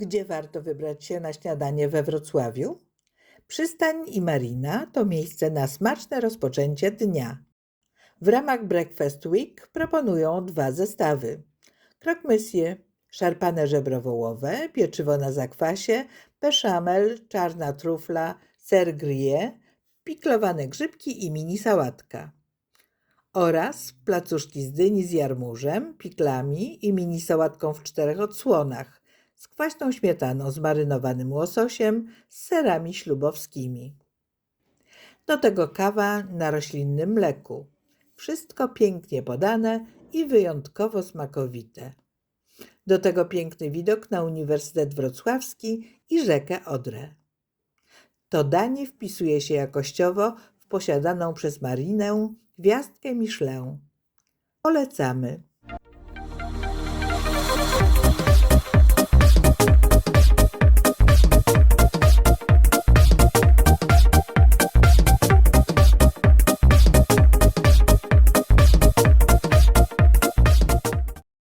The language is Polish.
Gdzie warto wybrać się na śniadanie we Wrocławiu? Przystań i marina to miejsce na smaczne rozpoczęcie dnia. W ramach Breakfast Week proponują dwa zestawy. Monsieur, szarpane żebro wołowe, pieczywo na zakwasie, beszamel, czarna trufla, ser grillé, piklowane grzybki i mini sałatka. Oraz placuszki z dyni z jarmużem, piklami i mini sałatką w czterech odsłonach z kwaśną śmietaną, zmarynowanym łososiem, z serami ślubowskimi. Do tego kawa na roślinnym mleku. Wszystko pięknie podane i wyjątkowo smakowite. Do tego piękny widok na Uniwersytet Wrocławski i rzekę Odrę. To danie wpisuje się jakościowo w posiadaną przez Marinę gwiazdkę Michelin. Polecamy.